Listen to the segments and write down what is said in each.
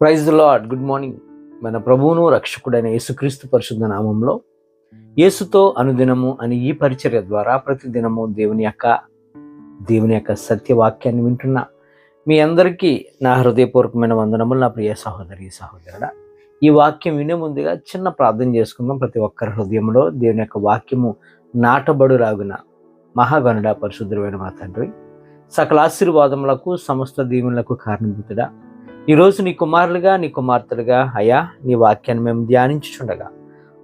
Praise lord good morning. మన ప్రభువును రక్షకుడైన యేసుక్రీస్తు పరిశుద్ధ నామంలో యేసుతో అనుదినము అని ఈ పరిచర్య ద్వారా ప్రతిదినము దేవుని యొక్క దేవుని యొక్క సత్యవాక్యాన్ని వింటున్న. మీ అందరికీ నా హృదయపూర్వకమైన వందనములు నా ప్రియ సహోదరి సహోదరుడ. ఈ వాక్యం వినే ముందుగా చిన్న ప్రార్థన చేసుకుందాం. ప్రతి ఒక్కరి హృదయంలో దేవుని యొక్క వాక్యము నాటబడు రాగున మహాగణుడ పరిశుద్ధుడైన మా తండ్రి. సకల ఆశీర్వాదములకు సమస్త దీవులకు కారణభూతుడా. ఈరోజు నీ కుమారులుగా నీ కుమార్తెలుగా అయ్యా నీ వాక్యాన్ని మేము ధ్యానించుచుండగా.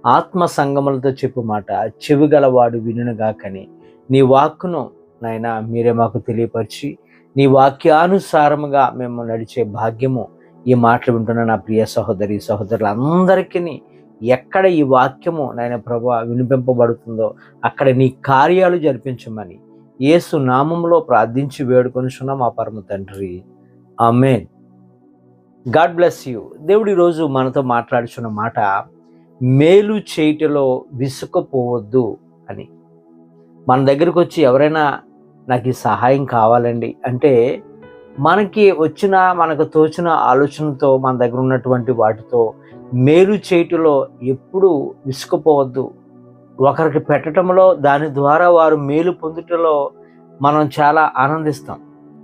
ఆత్మ సంగములతో చెప్పు మాట చెవిగలవాడు వినుగాకని నీ వాక్కును నాయన మీరే మాకు తెలియపరిచి నీ వాక్యానుసారముగా మేము నడిచే భాగ్యము ఈ మాటలు వింటున్న నా ప్రియ సహోదరి సహోదరులందరికీ ఎక్కడ ఈ వాక్యము నాయన ప్రభా వినిపింపబడుతుందో అక్కడ నీ కార్యాలు జరిపించమని ఏసు నామంలో ప్రార్థించి వేడుకొనిచున్న మా పరమ తండ్రి. ఆమెన్. God bless you. దేవుడు ఈరోజు మనతో మాట్లాడుచున్న మాట మేలు చేయటలో విసుకపోవద్దు అని. మన దగ్గరకు వచ్చి ఎవరైనా నాకు ఈ సహాయం కావాలండి అంటే మనకి వచ్చిన మనకు తోచిన ఆలోచనతో మన దగ్గర ఉన్నటువంటి వాటితో మేలు చేయటలో ఎప్పుడు విసుకపోవద్దు ఒకరికి పెట్టడంలో దాని ద్వారా వారు మేలు పొందుటలో మనం చాలా ఆనందిస్తాం.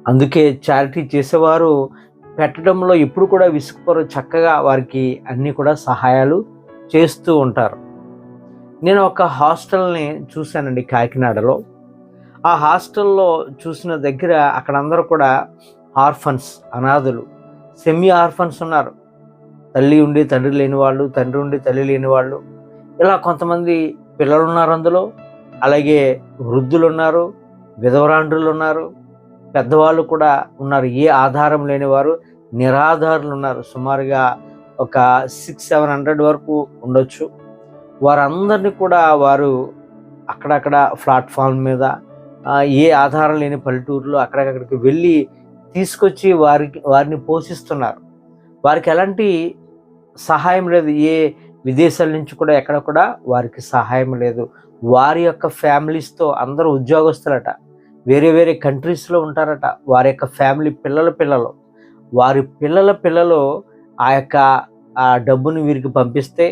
అందుకే చారిటీ చేసేవారు పెట్టడంలో ఎప్పుడు కూడా విసుగుపరు చక్కగా వారికి అన్నీ కూడా సహాయాలు చేస్తూ ఉంటారు. నేను ఒక హాస్టల్ని చూశానండి కాకినాడలో. ఆ హాస్టల్లో చూసిన దగ్గర అక్కడ అందరూ కూడా ఆర్ఫన్స్ అనాథులు సెమీ ఆర్ఫన్స్ ఉన్నారు. తల్లి ఉండి తండ్రి లేని వాళ్ళు తండ్రి ఉండి తల్లి లేని వాళ్ళు ఇలా కొంతమంది పిల్లలు ఉన్నారు అందులో. అలాగే వృద్ధులు ఉన్నారు విధవరాండ్రులు ఉన్నారు పెద్దవాళ్ళు కూడా ఉన్నారు. ఏ ఆధారం లేని వారు నిరాధారులు ఉన్నారు. సుమారుగా ఒక సిక్స్ సెవెన్ హండ్రెడ్ వరకు ఉండొచ్చు. వారందరినీ కూడా వారు అక్కడక్కడ ప్లాట్ఫామ్ మీద ఏ ఆధారం లేని పల్లెటూరులో అక్కడికక్కడికి వెళ్ళి తీసుకొచ్చి వారికి వారిని పోషిస్తున్నారు. వారికి ఎలాంటి సహాయం లేదు. ఏ విదేశాల నుంచి కూడా ఎక్కడ కూడా వారికి సహాయం లేదు. వారి యొక్క ఫ్యామిలీస్తో అందరూ ఉద్యోగస్తులట. వేరే వేరే కంట్రీస్లో ఉంటారట. వారి యొక్క ఫ్యామిలీ పిల్లల పిల్లలు. వారి పిల్లల పిల్లలు ఆ యొక్క ఆ డబ్బును వీరికి పంపిస్తే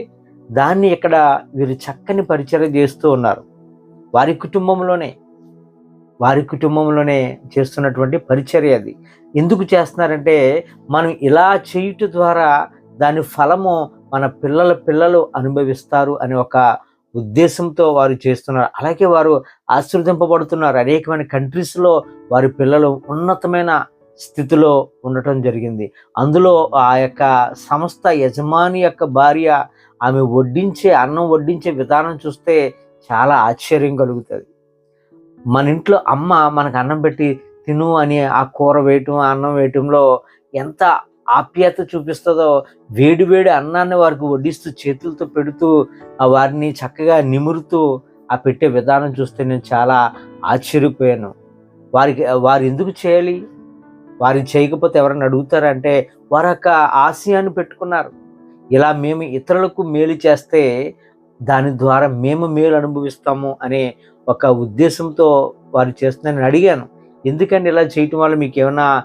దాన్ని ఇక్కడ వీరు చక్కని పరిచయం చేస్తూ ఉన్నారు. వారి కుటుంబంలోనే వారి కుటుంబంలోనే చేస్తున్నటువంటి పరిచర్య అది. ఎందుకు చేస్తున్నారంటే మనం ఇలా చేయుట ద్వారా దాని ఫలము మన పిల్లల పిల్లలు అనుభవిస్తారు అనే ఒక ఉద్దేశంతో వారు చేస్తున్నారు. అలాగే వారు ఆశీర్వదింపబడుతున్నారు. అనేకమైన కంట్రీస్లో వారి పిల్లలు ఉన్నతమైన స్థితిలో ఉండటం జరిగింది. అందులో ఆ యొక్క సంస్థ యజమాని యొక్క భార్య ఆమె వడ్డించే అన్నం వడ్డించే విధానం చూస్తే చాలా ఆశ్చర్యం కలుగుతుంది. మన ఇంట్లో అమ్మ మనకు అన్నం పెట్టి తిను అని ఆ కూర వేయటం ఆ అన్నం వేయటంలో ఎంత ఆప్యాయత చూపిస్తుందో వేడి వేడి అన్నాన్ని వారికి వడ్డిస్తూ చేతులతో పెడుతూ వారిని చక్కగా నిమురుతూ ఆ పెట్టే విధానం చూస్తే నేను చాలా ఆశ్చర్యపోయాను. వారికి వారు ఎందుకు చేయాలి? వారు చేయకపోతే ఎవరైనా అడుగుతారంటే వారి యొక్క ఆశయాన్ని పెట్టుకున్నారు. ఇలా మేము ఇతరులకు మేలు చేస్తే దాని ద్వారా మేము మేలు అనుభవిస్తాము అనే ఒక ఉద్దేశంతో వారు చేస్తున్నారని అడిగాను. ఎందుకంటే ఇలా చేయటం వల్ల మీకు ఏమైనా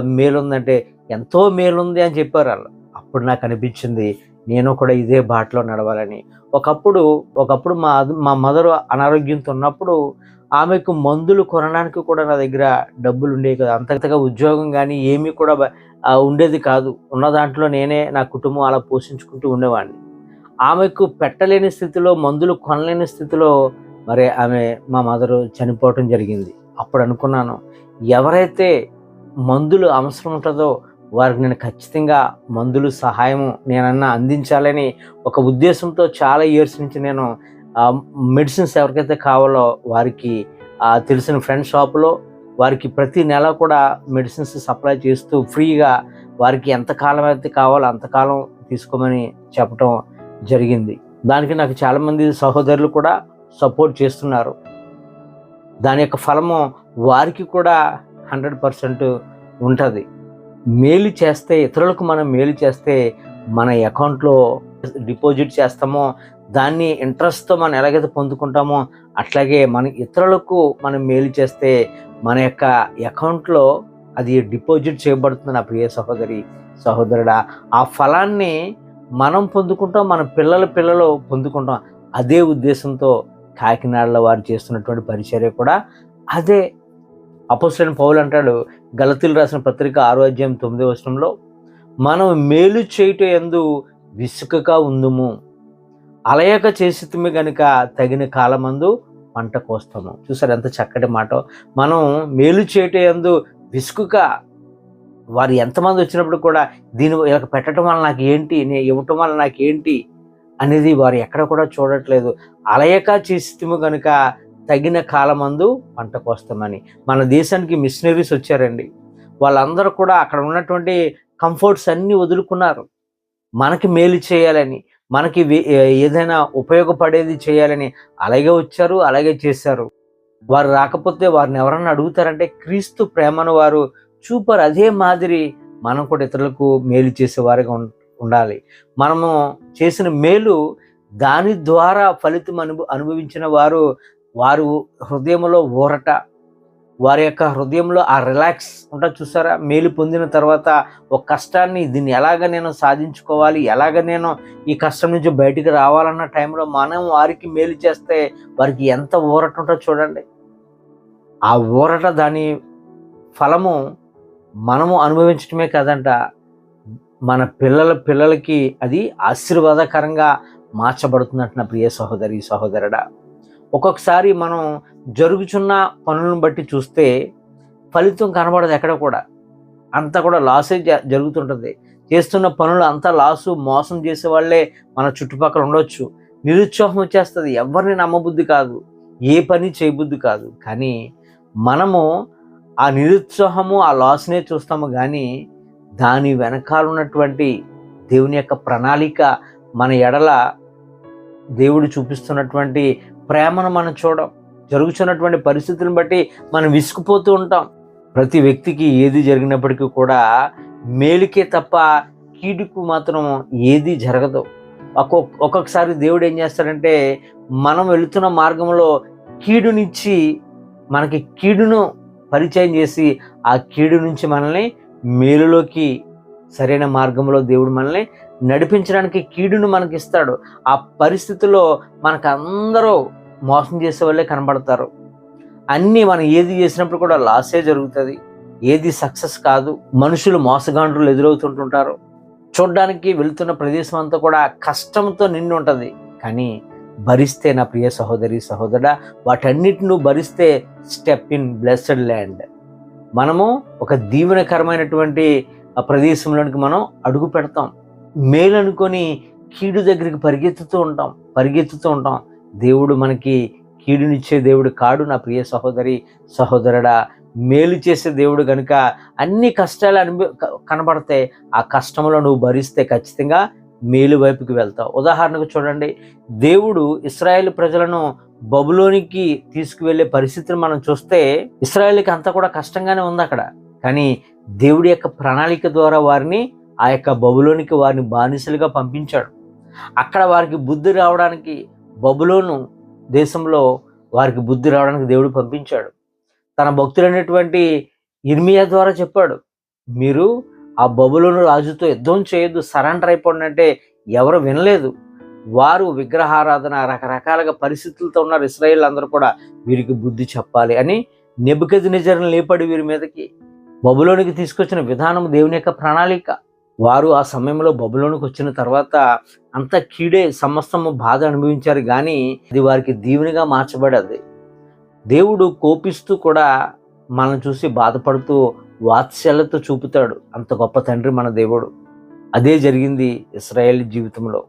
మేలు ఉందంటే ఎంతో మేలుంది అని చెప్పారు వాళ్ళు. అప్పుడు నాకు అనిపించింది నేను కూడా ఇదే బాటలో నడవాలని. ఒకప్పుడు ఒకప్పుడు మా మా మదర్ అనారోగ్యంతో ఉన్నప్పుడు ఆమెకు మందులు కొనడానికి కూడా నా దగ్గర డబ్బులు ఉండేవి కదా. అంతగా ఉద్యోగం కానీ ఏమీ కూడా ఉండేది కాదు. ఉన్న దాంట్లో నేనే నా కుటుంబం అలా పోషించుకుంటూ ఉండేవాడిని. ఆమెకు పెట్టలేని స్థితిలో మందులు కొనలేని స్థితిలో మరి ఆమె మా మదరు చనిపోవటం జరిగింది. అప్పుడు అనుకున్నాను ఎవరైతే మందులు అవసరం ఉంటుందో వారికి నేను ఖచ్చితంగా మందులు సహాయము నేనన్నా అందించాలని ఒక ఉద్దేశంతో చాలా ఇయర్స్ నుంచి నేను మెడిసిన్స్ ఎవరికైతే కావాలో వారికి తెలిసిన ఫ్రెండ్ షాపులో వారికి ప్రతి నెల కూడా మెడిసిన్స్ సప్లై చేస్తూ ఫ్రీగా వారికి ఎంతకాలం అయితే కావాలో అంతకాలం తీసుకోమని చెప్పటం జరిగింది. దానికి నాకు చాలామంది సహోదరులు కూడా సపోర్ట్ చేస్తున్నారు. దాని యొక్క ఫలము వారికి కూడా హండ్రెడ్ పర్సెంట్ ఉంటుంది. మేలు చేస్తే ఇతరులకు మనం మేలు చేస్తే మన అకౌంట్లో డిపాజిట్ చేస్తామో దాన్ని ఇంట్రెస్ట్తో మనం ఎలాగైతే పొందుకుంటామో అట్లాగే మన ఇతరులకు మనం మేలు చేస్తే మన యొక్క అకౌంట్లో అది డిపాజిట్ చేయబడుతుంది నా ప్రియ సహోదరి సహోదరుడా ఆ ఫలాన్ని మనం పొందుకుంటాం మన పిల్లల పిల్లలు పొందుకుంటాం. అదే ఉద్దేశంతో కాకినాడలో వారు చేస్తున్నటువంటి పరిచర్య కూడా అదే అపోసరైన పౌలు అంటాడు గలతీలు రాసిన పత్రిక ఆరో అధ్యాయం తొమ్మిదో వచనంలో మనం మేలు చేయుట ఎందు విసుకగా ఉందుము. అలయక చేసితమే గనుక తగిన కాలమందు పంట కోస్తాము. చూసారు ఎంత చక్కటి మాట. మనం మేలు చేయట ఎందు విసుకుగా వారు ఎంతమంది వచ్చినప్పుడు కూడా దీని ఇలా పెట్టడం వల్ల నాకు ఏంటి నేను ఇవ్వటం వల్ల నాకు ఏంటి అనేది వారు ఎక్కడ కూడా చూడట్లేదు. అలయక చేసితము కనుక తగిన కాలమందు పంట కోస్తామని మన దేశానికి మిషనరీస్ వచ్చారండి. వాళ్ళందరూ కూడా అక్కడ ఉన్నటువంటి కంఫర్ట్స్ అన్నీ వదులుకున్నారు. మనకి మేలు చేయాలని మనకి ఏదైనా ఉపయోగపడేది చేయాలని అలాగే వచ్చారు అలాగే చేశారు. వారు రాకపోతే వారిని ఎవరన్నా అడుగుతారంటే క్రీస్తు ప్రేమను వారు చూపరు. అదే మాదిరి మనం కూడా ఇతరులకు మేలు చేసేవారిగా ఉం- ఉండాలి. మనము చేసిన మేలు దాని ద్వారా ఫలితం అనుభ అనుభవించిన వారు వారు హృదయంలో ఊరట వారి యొక్క హృదయంలో ఆ రిలాక్స్ ఉంటా చూసారా? మేలు పొందిన తర్వాత ఒక కష్టాన్ని దీన్ని ఎలాగ నేను సాధించుకోవాలి? ఎలాగ నేను ఈ కష్టం నుంచి బయటికి రావాలన్న టైంలో మనం వారికి మేలు చేస్తే వారికి ఎంత ఊరట ఉంటుందో చూడండి. ఆ ఊరట దాని ఫలము మనము అనుభవించటమే కాదంట. మన పిల్లల పిల్లలకి అది ఆశీర్వాదకరంగా మార్చబడుతుందంట నా ప్రియ సహోదరి సహోదరుడా. ఒక్కొక్కసారి మనం జరుగుచున్న పనులను బట్టి చూస్తే ఫలితం కనబడదు ఎక్కడ కూడా. అంతా కూడా లాసే జ- జరుగుతుంటుంది. చేస్తున్న పనులు అంతా లాసు మోసం చేసే వాళ్ళే మన చుట్టుపక్కల ఉండొచ్చు. నిరుత్సాహం వచ్చేస్తుంది. ఎవరిని నమ్మబుద్ధి కాదు. ఏ పని చేయబుద్ధి కాదు. కానీ మనము ఆ నిరుత్సాహము ఆ లాస్నే చూస్తాము కానీ దాని వెనకాల ఉన్నటువంటి దేవుని యొక్క ప్రణాళిక మన ఎడల దేవుడు చూపిస్తున్నటువంటి ప్రేమను మనం చూడం. జరుగుతున్నటువంటి పరిస్థితులను బట్టి మనం విసుకుపోతూ ఉంటాం. ప్రతి వ్యక్తికి ఏది జరిగినప్పటికీ కూడా మేలుకే తప్ప కీడుకు మాత్రం ఏది జరగదు. ఒక్కొక్క ఒక్కొక్కసారి దేవుడు ఏం చేస్తాడంటే మనం వెళుతున్న మార్గంలో కీడునిచ్చి మనకి కీడును పరిచయం చేసి ఆ కీడు నుంచి మనల్ని మేలులోకి సరైన మార్గంలో దేవుడు మనల్ని నడిపించడానికి కీడును మనకి ఇస్తాడు ఆ పరిస్థితిలో మనకు అందరూ మోసం చేసే వాళ్ళే కనబడతారు. అన్నీ మనం ఏది చేసినప్పుడు కూడా లాసే జరుగుతుంది. ఏది సక్సెస్ కాదు. మనుషులు మోసగాండ్రులు ఎదురవుతుంటుంటారు. చూడ్డానికి వెళ్తున్న ప్రదేశం అంతా కూడా కష్టంతో నిండి ఉంటుంది. కానీ భరిస్తే నా ప్రియ సహోదరి సహోదరుడా వాటన్నిటిని భరిస్తే స్టెప్ ఇన్ బ్లెస్డ్ ల్యాండ్. మనము ఒక దీవెనకరమైనటువంటి ప్రదేశంలోనికి మనం అడుగు పెడతాం. మేలు అనుకొని కీడు దగ్గరికి పరిగెత్తుతూ ఉంటాం పరిగెత్తుతూ ఉంటాం. దేవుడు మనకి కీడునిచ్చే దేవుడు కాడు నా ప్రియ సహోదరి సహోదరుడా. మేలు చేసే దేవుడు కనుక అన్ని కష్టాలు అనుభవ కనబడతాయి. ఆ కష్టంలో నువ్వు భరిస్తే ఖచ్చితంగా మేలు వైపుకి వెళ్తావు. ఉదాహరణకు చూడండి దేవుడు ఇస్రాయేల్ ప్రజలను బబులోనికి తీసుకువెళ్ళే పరిస్థితిని మనం చూస్తే ఇస్రాయేల్కి అంతా కూడా కష్టంగానే ఉంది అక్కడ. కానీ దేవుడి యొక్క ప్రణాళిక ద్వారా వారిని ఆ యొక్క బబులోనికి వారిని బానిసలుగా పంపించాడు. అక్కడ వారికి బుద్ధి రావడానికి బబులోను దేశంలో వారికి బుద్ధి రావడానికి దేవుడు పంపించాడు. తన భక్తులైనటువంటి ఇర్మియా ద్వారా చెప్పాడు మీరు ఆ బబులోను రాజుతో యుద్ధం చేయొద్దు సరెండర్ అయిపోండి అంటే ఎవరు వినలేదు. వారు విగ్రహారాధన రకరకాలుగా పరిస్థితులతో ఉన్నారు. ఇస్రాయేల్ అందరూ కూడా వీరికి బుద్ధి చెప్పాలి అని నెబుకది నిజరని లేపడి వీరి మీదకి బబులోనికి తీసుకొచ్చిన విధానం దేవుని యొక్క ప్రణాళిక. వారు ఆ సమయంలో బబులోనికి వచ్చిన తర్వాత అంత కీడే సమస్తము బాధ అనుభవించారు కానీ అది వారికి దీవెనిగా మార్చబడది. దేవుడు కోపిస్తూ కూడా మనం చూసి బాధపడుతూ వాత్సల్యత చూపుతాడు. అంత గొప్ప తండ్రి మన దేవుడు. అదే జరిగింది ఇస్రాయేల్ జీవితంలో.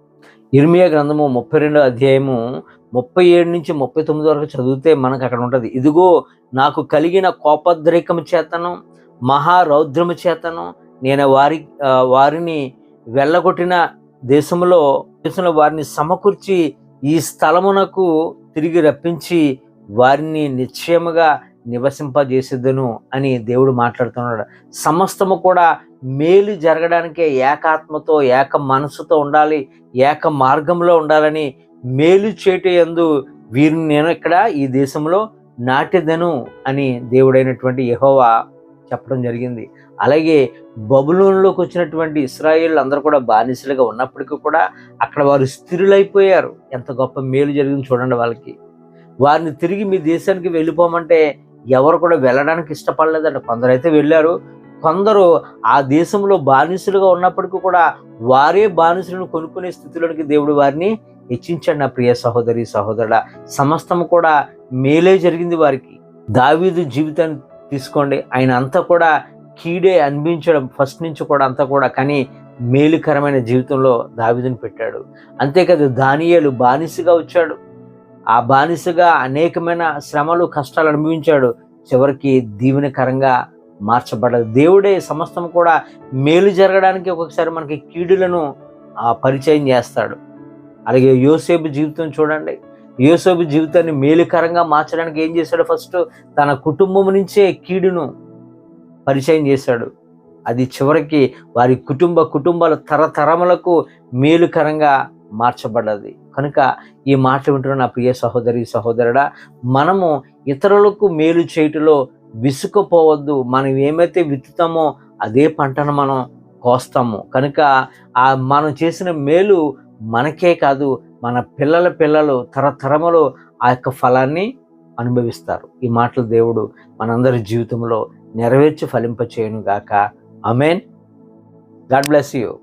ఇర్మియా గ్రంథము ముప్పై రెండో అధ్యాయము ముప్పై ఏడు నుంచి ముప్పై తొమ్మిది వరకు చదివితే మనకు అక్కడ ఉంటుంది. ఇదిగో నాకు కలిగిన కోపద్రేకము చేతను మహారౌద్రము చేతను నేను వారి వారిని వెళ్ళగొట్టిన దేశంలో దేశంలో వారిని సమకూర్చి ఈ స్థలమునకు తిరిగి రప్పించి వారిని నిశ్చయముగా నివసింపజేసేదను అని దేవుడు మాట్లాడుతున్నాడు. సమస్తము కూడా మేలు జరగడానికే ఏకాత్మతో ఏక మనసుతో ఉండాలి ఏక మార్గంలో ఉండాలని మేలు చేటు ఎందు వీరిని నేను ఇక్కడ ఈ దేశంలో నాటెదను అని దేవుడైనటువంటి యహోవా చెప్పడం జరిగింది. అలాగే బబులోన్లోకి వచ్చినటువంటి ఇస్రాయేల్ అందరూ కూడా బానిసలుగా ఉన్నప్పటికీ కూడా అక్కడ వారు స్థిరులైపోయారు. ఎంత గొప్ప మేలు జరిగింది చూడండి వాళ్ళకి. వారిని తిరిగి మీ దేశానికి వెళ్ళిపోమంటే ఎవరు కూడా వెళ్ళడానికి ఇష్టపడలేదండి. కొందరైతే వెళ్ళారు. కొందరు ఆ దేశంలో బానిసలుగా ఉన్నప్పటికీ కూడా వారే బానిసలను కొనుక్కునే స్థితిలోనికి దేవుడు వారిని హెచ్చించండి నా ప్రియ సహోదరి సహోదరుడ సమస్తము కూడా మేలే జరిగింది వారికి. దావీదు జీవితాన్ని తీసుకోండి. ఆయన అంతా కూడా కీడే అనిపించడం ఫస్ట్ నుంచి కూడా అంతా కూడా కానీ మేలుకరమైన జీవితంలో దావీదుని పెట్టాడు. అంతేకాదు దానియాలు బానిసగా వచ్చాడు. ఆ బానిసగా అనేకమైన శ్రమలు కష్టాలు అనుభవించాడు. చివరికి దీవెనకరంగా మార్చబడ్డది దేవుడే సమస్తం కూడా మేలు జరగడానికి ఒక్కొక్కసారి మనకి కీడులను ఆ పరిచయం చేస్తాడు. అలాగే యోసేపు జీవితం చూడండి. యోసేపు జీవితాన్ని మేలుకరంగా మార్చడానికి ఏం చేశాడు ఫస్ట్ తన కుటుంబం నుంచే కీడును పరిచయం చేశాడు. అది చివరికి వారి కుటుంబ కుటుంబాల తరతరములకు మేలుకరంగా మార్చబడ్డది. కనుక ఈ మాట వింటున్న నా ప్రియ సహోదరి సహోదరుడా మనము ఇతరులకు మేలు చేయటంలో విసుకుపోవద్దు. మనం ఏమైతే విత్తుతామో అదే పంటను మనం కోస్తాము. కనుక ఆ మనం చేసిన మేలు మనకే కాదు మన పిల్లల పిల్లలు తరతరములు ఆ యొక్క ఫలాన్ని అనుభవిస్తారు. ఈ మాటలు దేవుడు మనందరి జీవితంలో నెరవేర్చి ఫలింపచేయను గాక అమెన్ గాడ్ బ్లెస్ యూ.